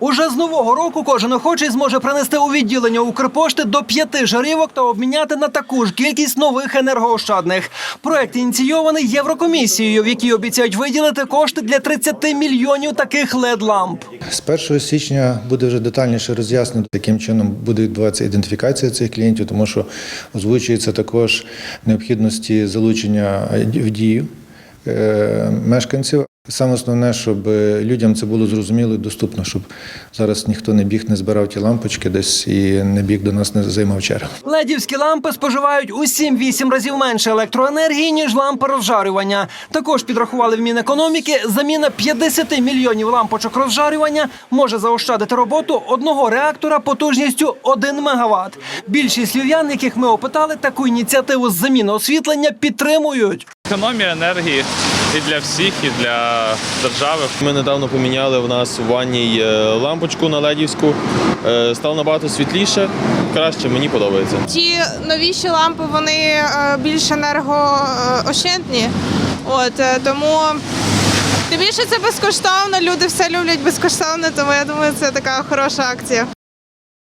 Уже з нового року кожен охочий зможе принести у відділення Укрпошти до п'яти жарівок та обміняти на таку ж кількість нових енергоощадних. Проект ініційований Єврокомісією, в якій обіцяють виділити кошти для 30 мільйонів таких led ламп З 1 січня буде вже детальніше роз'яснено, яким чином буде відбуватися ідентифікація цих клієнтів, тому що озвучується також необхідності залучення в дію е, мешканців. Саме основне, щоб людям це було зрозуміло і доступно, щоб зараз ніхто не біг, не збирав ті лампочки десь і не біг до нас, не займав чергу. Ледівські лампи споживають у 7-8 разів менше електроенергії, ніж лампи розжарювання. Також підрахували в Мінекономіки, заміна 50 мільйонів лампочок розжарювання може заощадити роботу одного реактора потужністю 1 мегаватт. Більшість львів'ян, яких ми опитали, таку ініціативу з заміни освітлення підтримують. Економія енергії і для всіх, і для держави. Ми недавно поміняли в нас у ванній е, лампочку на ледівську. Е, Стало набагато світліше, краще, мені подобається. Ті новіші лампи вони е, більш енергоощадні. От тому тим більше це безкоштовно. Люди все люблять безкоштовно, тому я думаю, це така хороша акція.